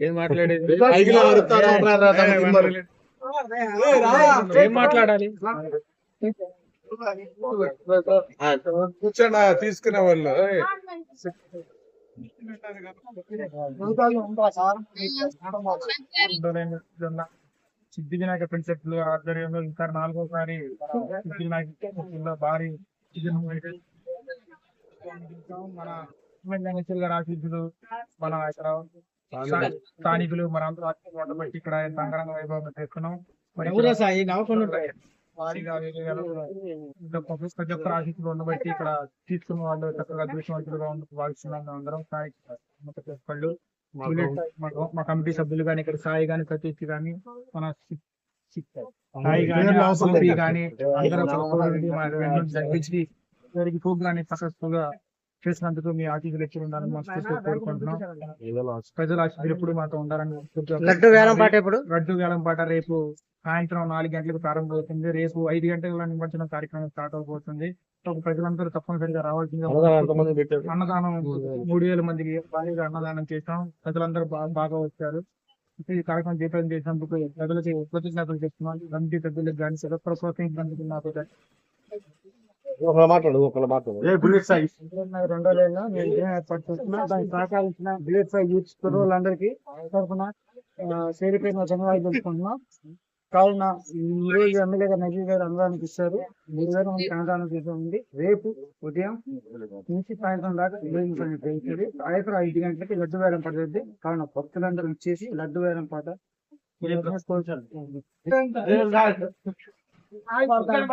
ఏం మాట్లాడేది పైకి లా అరుస్తాను, రా, రా, రా, రా, ఏం మాట్లాడాలి కూర్చోండి తీసుకునే వాళ్ళు ఏయ్. సిద్ధి వినాయక ప్రిన్సెప్ట్ ఆధ్వర్యంలో ఇంకా నాలుగోసారి సిద్ధి వినాయక భారీ విజయం మన గారు ఆశీస్సులు మన ఇక్కడ స్థా- స్థానికులు మన అందరూ ఉండబట్టి ఇక్కడ ఎంత అంగరంగ వైభవం చేసుకున్నాం. ప్రతి ఒక్కరు ఆశీస్సులు ఉండబట్టి ఇక్కడ తీసుకున్న వాళ్ళు చక్కగా అదృష్టవంతులుగా ఉండి భావిస్తున్నాం అందరం సాయి పళ్ళు మా కమిటీ సభ్యులు కానీ ఇక్కడ సాయి గాని సతీష్ గాని మన సాయి గాని గాని అందరూ జరిపించి జరిగి ప్రోగ్రామ్ సక్సెస్ఫుల్గా చేసినందుకు మీ ఆశీస్సులు ఎప్పుడు ఉండాలని మనస్ఫూర్తిగా కోరుకుంటున్నాం. ప్రజల ఆశీస్సులు ఎప్పుడు మాతో ఉండాలని లడ్డు వేలం పాట ఎప్పుడు? రడ్డు వేలం పాట రేపు సాయంత్రం నాలుగు గంటలకు ప్రారంభమవుతుంది. రేపు ఐదు గంటల నిమజ్జనం కార్యక్రమం స్టార్ట్ అవబోతుంది. సో ప్రజలందరూ తప్పనిసరిగా రావాల్సిందిగా అన్నదానం మూడు వేల. మందికి భారీగా అన్నదానం చేశాం. ప్రజలందరూ బాగా బాగా వచ్చారు. ఈ కార్యక్రమం చేపట్టం చేసినందుకు ప్రజలకి కృతజ్ఞతలు చెప్తున్నాం. కమిటీ సభ్యులకు కానీ సరఫరా ప్రోత్సహించినందుకు నాకు ఒకళ్ళ మాట్లాడు ఒకళ్ళ మాట్లాడు ఏ బుల్లెట్ సాయి. రెండో లైన్లో నేను ఏర్పాటు చేస్తున్నా? దానికి సహకరించిన బిలెట్ ఫైవ్ యూత్ కుర్రోళ్ళందరికీ తరఫున చేరిపోయిన ధన్యవాదాలు తెలుసుకుంటున్నాం కావున ఈ రోజు ఎమ్మెల్యే గారు నజీర్ గారు అనుదానికి ఇచ్చారు. వేల మంది అనుదానం చేసింది రేపు ఉదయం నుంచి సాయంత్రం దాకా జరుగుతుంది సాయంత్రం ఐదు గంటలకి లడ్డు వేలం పడుతుంది కావున భక్తులందరూ ఇచ్చేసి లడ్డు వేలం పాట కోరుచారు